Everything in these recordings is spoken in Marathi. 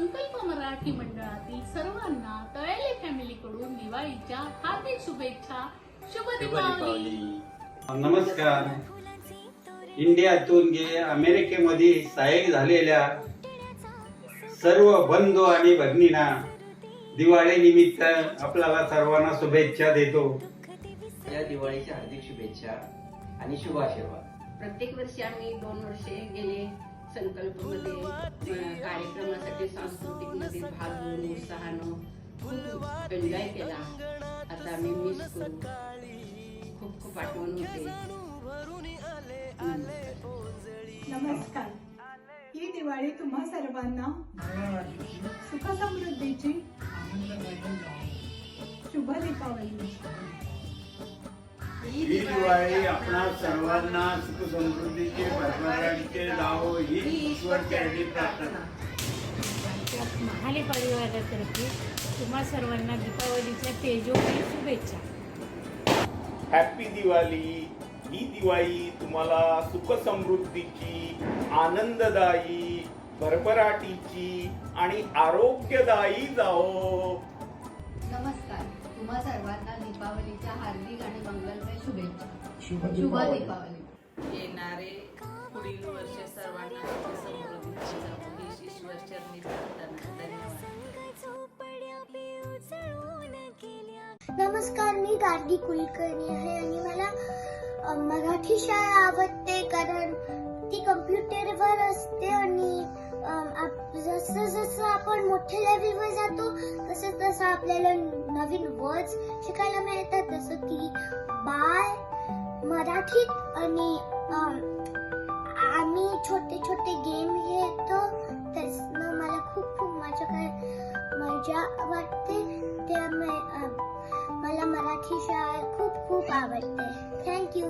संकल्प मराठी मंडळातील सर्वांना तळेले फॅमिली कडून दिवाळीच्या हार्दिक शुभेच्छा. शुभ दीपावली नमस्कार. इंडियातून गे अमेरिकेमध्ये सहाय्यक झालेल्या सर्व बंधू आणि भगिनींना दिवाळी निमित्त आपल्याला सर्वांना शुभेच्छा देतो. या दिवाळीच्या हार्दिक शुभेच्छा आणि शुभाशीर्वाद. प्रत्येक वर्षी आम्ही दोन वर्षे गेले. संकल्पमध्ये कार्यक्रमासाठी सांस्कृतिकमध्ये भाग घेऊन उत्साहानं खूप एन्जॉय केला. आता आम्ही मिस करू. खूप खूप आठवण होते. नमस्कार. नमस्कार. ही दिवाळी तुम्हा सर्वांना सुख समृद्धीची शुभ दीपावली. ही दिवाळी आपणा सर्वांना सुख समृद्धीचे भरभराटीचे लावो ही ईश्वर चरणी प्रार्थना. महाले परिवारातर्फे तुम्हा सर्वांना दीपावलीच्या तेजोमय शुभेच्छा. हॅपी दिवाळी. ही दिवाळी तुम्हाला सुख समृद्धीची आनंददायी भरभराटीची आणि आरोग्यदायी जाओ तुम्हा सर्वांना दीपावलीच्या हार्दिक आणि मंगलमय शुभेच्छा. शुभ दीपावली. येणारे पुढील वर्ष सर्वांना समृद्धीची ही प्रार्थना. धन्यवाद. नमस्कार मी गार्गी कुलकर्णी आहे आणि मला मराठी शाळा आवडते कारण ती कम्प्युटरवर असते आणि जसं जसं आपण मोठ्या लेवलवर जातो तसं तसं आपल्याला नवीन वर्ड्स शिकायला मिळतात जसं की बाळ मराठीत आणि आम्ही छोटे छोटे गेम खेळतो. त्यासनं मला खूप खूप माझ्या काय मजा वाटते. त्यामुळे मला मराठी शाळा खूप खूप आवडते. थँक्यू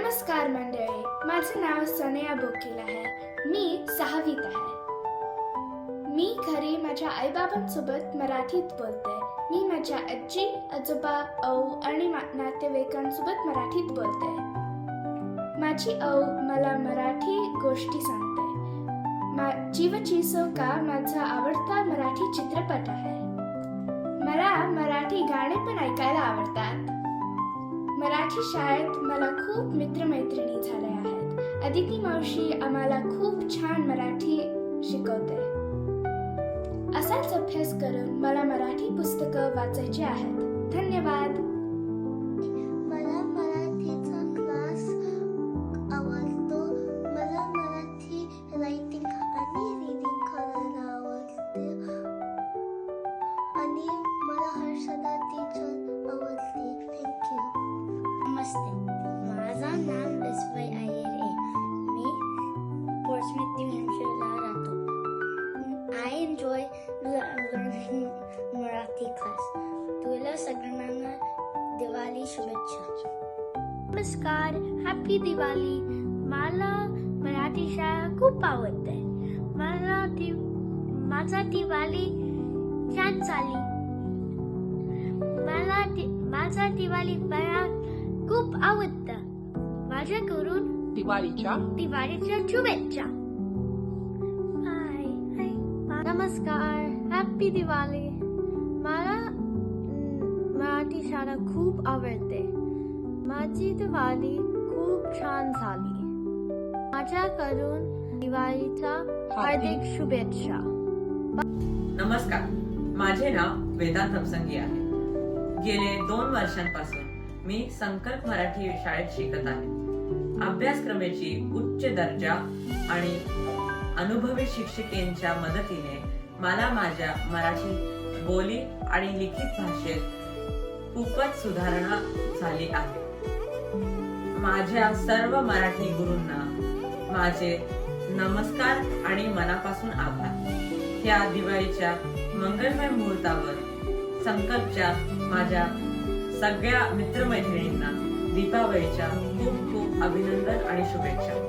नमस्कार मंडळी माझं नाव सनया बोकील आहे. मी सहावीत आहे. मी घरी माझ्या आईबाबांसोबत मराठीत बोलते. मी माझ्या आजी आजोबा आऊ आणि मा- नातेवाईकांसोबत मराठीत बोलते. माझी आऊ मला मराठी गोष्टी सांगते. मा जीवची का माझा आवडता मराठी चित्रपट आहे. मला मराठी गाणे पण ऐकायला आवडतात. मराठी शाळेत मला खूप मित्रमैत्रिणी झाल्या आहेत. अदिती मावशी आम्हाला खूप छान मराठी शिकवते. अभ्यास करून मला मराठी पुस्तकं वाचायची आहेत. धन्यवाद. मला मराठीचा क्लास आवडतो. मला मराठी रायटिंग आणि रिडिंग करायला आवडते. आणि मला हर्षदा टीचर सगळ्यांना. दिवाळी शुभेच्छा. नमस्कार. हॅपी दिवाळी. मला मराठी शाळा खूप आवडते. मला ती माझा दिवाळी छान झाली मला माझा दिवाळी फराळ खूप आवडतं. माझ्याकडून दिवाळीच्या दिवाळीच्या शुभेच्छा. नमस्कार. हॅपी दिवाळी. मला मराठी शाळा खूप आवडते. माझी दिवाळी खूप छान झाली. माझ्याकडून दिवाळीच्या हार्दिक शुभेच्छा. नमस्कार. माझे नाव वेदांत अपसंगी आहे. गेले दोन वर्षांपासून मी संकल्प मराठी शाळेत शिकत आहे. अभ्यासक्रमाची उच्च दर्जा आणि अनुभवी शिक्षिकेंच्या मदतीने मला माझ्या मराठी बोली आणि लिखित भाषेत खूपच सुधारणा झाली आहे. माझ्या सर्व मराठी गुरूंना माझे नमस्कार आणि मनापासून आभार. या दिवाळीच्या मंगलमय मुहूर्तावर संकल्पच्या माझ्या सगळ्या मित्रमैत्रिणींना दीपावलीच्या खूप खूप अभिनंदन आणि शुभेच्छा.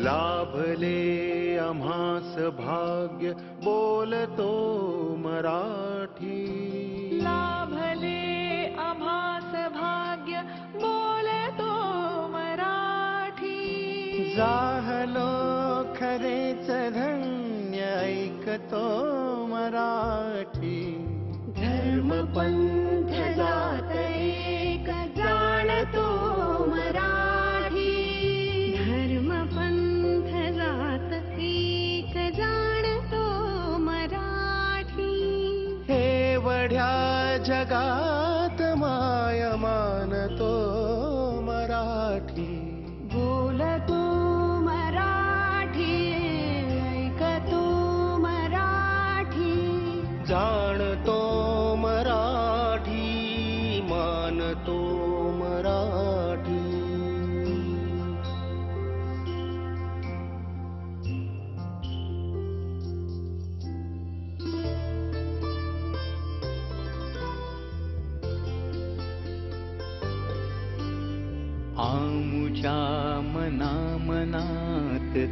लाभले आम्हास भाग्य बोलतो मराठी। लाभले आभास भाग्य बोलतो मराठी। जाहलो खरेच धन्य ऐकतो मराठी। धर्म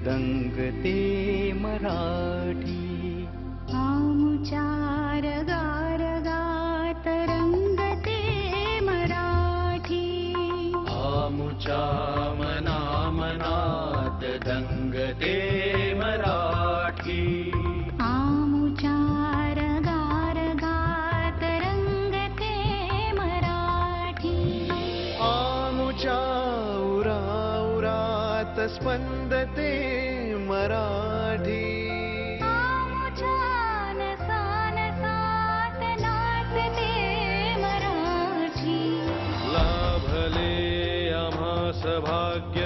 दंगते मराठी। गार उरात स्पंदते मराठी। लाभले आम्हास भाग्य